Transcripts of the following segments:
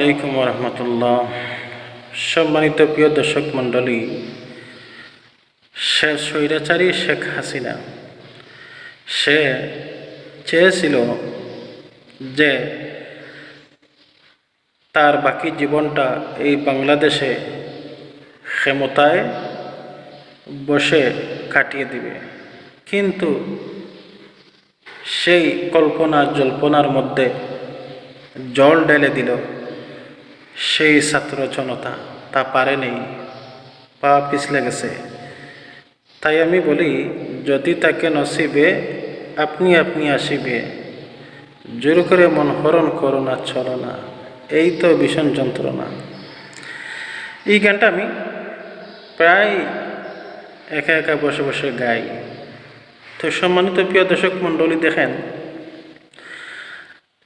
আলাইকুম রহমতুল্লাহ সম্মানিত প্রিয় দর্শক মণ্ডলী, সে স্বৈরাচারী শেখ হাসিনা, সে চেয়েছিল যে তার বাকি জীবনটা এই বাংলাদেশে ক্ষমতায় বসে কাটিয়ে দিবে। কিন্তু সেই কল্পনা, জল্পনার মধ্যে জল ঢেলে দিল। সেই ছাত্র জনতা তা পারেনি পা পিছলে গেছে। তাই আমি বলি, যদি তাকে নসিবে, আপনি আপনি আসিবে। জোর করে মন হরণ করো না, চলো না। এই তো ভীষণ যন্ত্রণা। এই গানটা আমি প্রায় একা একা বসে বসে গাই। তো সম্মানিত প্রিয় দর্শক মণ্ডলী, দেখেন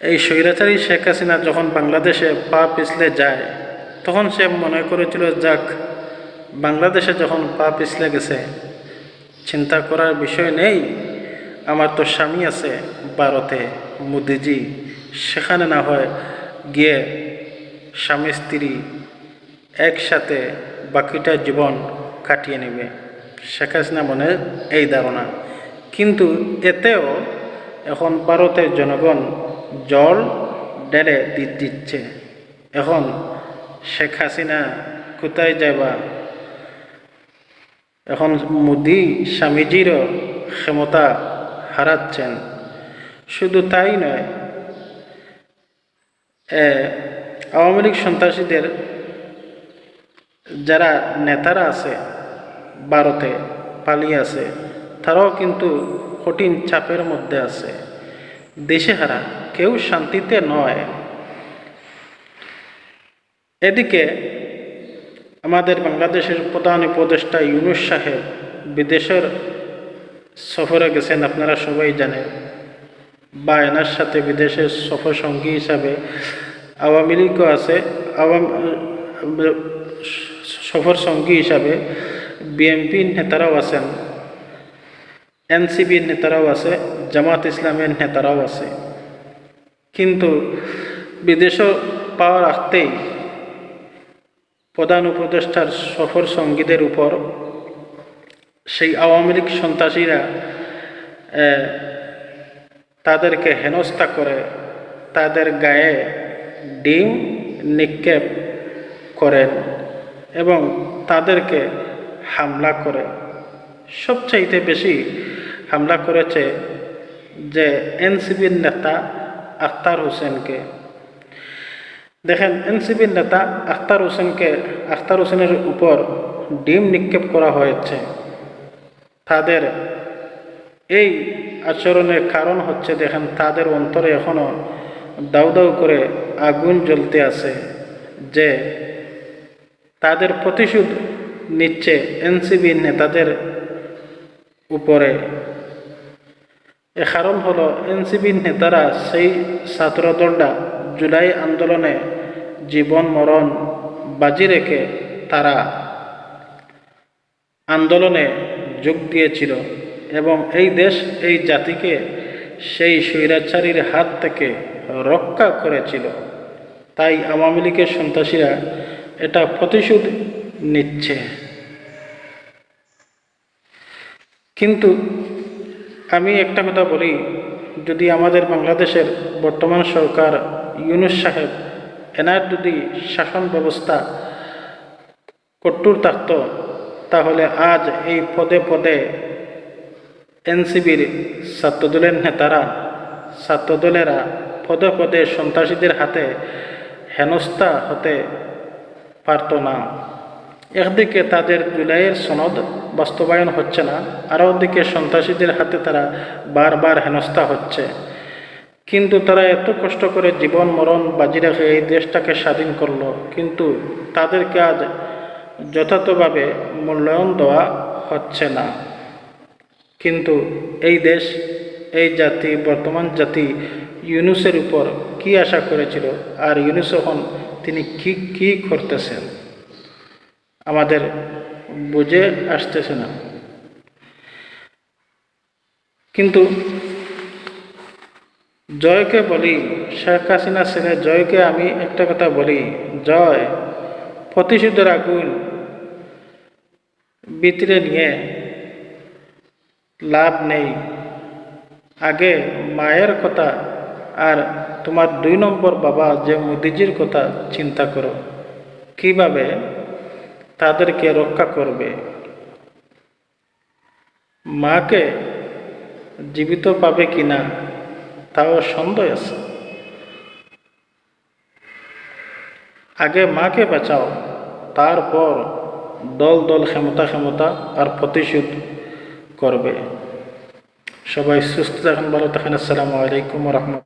এই স্বৈরাচারী শেখ হাসিনা যখন বাংলাদেশে পা পিছলে যায়, তখন সে মনে করেছিল, যাক, বাংলাদেশে যখন পা পিছলে গেছে, চিন্তা করার বিষয় নেই। আমার তো স্বামী আছে ভারতে, মোদিজি। সেখানে না হয় গিয়ে স্বামী স্ত্রী একসাথে বাকিটা জীবন কাটিয়ে নেবে। শেখ হাসিনা মনে এই ধারণা। কিন্তু এতেও এখন ভারতের জনগণ জল ডেলে দিচ্ছে। এখন শেখ হাসিনা কোথায় যাবা? এখন মোদি স্বামীজিরও ক্ষমতা হারাচ্ছেন। শুধু তাই নয় আওয়ামী লীগ সন্ত্রাসীদের যারা নেতারা আছে, ভারতে পালিয়ে আছে, তারাও কিন্তু কঠিন চাপের মধ্যে আছে। দেশে হারা কেউ শান্তিতে নয়। এদিকে আমাদের বাংলাদেশের প্রধান উপদেষ্টা ইউনুস সাহেব বিদেশের সফরে গেছেন, আপনারা সবাই জানেন। বা এনার সাথে বিদেশের সফর সঙ্গী হিসাবে আওয়ামী লীগও আছে, আওয়াম সফর সঙ্গী হিসাবে বিএনপি নেতারাও আছেন। এনসিবির নেতারাও আছে, জামাত ইসলামের নেতারাও আছে। কিন্তু বিদেশও পাওয়া রাখতেই প্রধান উপদেষ্টার সফর সঙ্গীদের উপর সেই আওয়ামী লীগ সন্ত্রাসীরা তাদেরকে হেনস্থা করে, তাদের গায়ে ডিম নিক্ষেপ করেন এবং তাদেরকে হামলা করে। সবচাইতে বেশি হামলা করেছে যে এনসিবির নেতা আখতার হোসেনকে। দেখেন এনসিবির নেতা আখতার হোসেনকে, আখতার হোসেনের উপর ডিম নিক্ষেপ করা হয়েছে। তাদের এই আচরণের কারণ হচ্ছে, দেখেন, তাদের অন্তরে এখনও দাউ দাউ করে আগুন জ্বলতে আছে যে তাদের প্রতিশোধ নিচ্ছে এনসিবি নেতাদের উপরে। এ কারণ হলো এনসিবির নেতারা সেই ছাত্রদলটা জুলাই আন্দোলনে জীবন মরণ বাজি রেখে তারা আন্দোলনে যোগ দিয়েছিল এবং এই দেশ, এই জাতিকে সেই স্বৈরাচারীর হাত থেকে রক্ষা করেছিল। তাই আওয়ামী লীগের সন্ত্রাসীরা এটা প্রতিশোধ নিচ্ছে। কিন্তু আমি একটা কথা বলি, যদি আমাদের বাংলাদেশের বর্তমান সরকার ইউনুস সাহেব, এনার যদি শাসন ব্যবস্থা কট্টুর থাকত, তাহলে আজ এই পদে পদে এনসিবির ছাত্রদলের নেতারা, ছাত্রদলেরা পদে পদে সন্ত্রাসীদের হাতে হেনস্থা হতে পারত না। একদিকে তাদের জুলাইয়ের সনদ বাস্তবায়ন হচ্ছে না, আরও দিকে সন্ত্রাসীদের হাতে তারা বারবার হেনস্থা হচ্ছে। কিন্তু তারা এত কষ্ট করে জীবন মরণ বাজি রেখে এই দেশটাকে স্বাধীন করল, কিন্তু তাদেরকে আজ যথাযথভাবে মূল্যায়ন দেওয়া হচ্ছে না। কিন্তু এই দেশ, এই জাতি, বর্তমান জাতি ইউনুসের উপর কি আশা করেছিল? আর ইউনুস এখন তিনি কি কি করতেছেন? আমাদের বুঝে আসতেছে না। কিন্তু জয়কে বলি, শেখ হাসিনা সেনে জয়কে আমি একটা কথা বলি, জয় প্রতিশোধের আগুন ভিতরে নিয়ে লাভ নেই। আগে মায়ের কথা, আর তোমার দুই নম্বর বাবা যে মোদিজির কথা চিন্তা করো। কীভাবে তাদেরকে রক্ষা করবে। মাকে জীবিত পাবে কি না তাও সন্দেহ আছে। আগে মাকে বাঁচাও, তারপর দল দল ক্ষমতা ক্ষমতা আর প্রতিশোধ করবে। সবাই সুস্থ থাকেন, ভালো থাকেন। আসসালামু আলাইকুম রহমত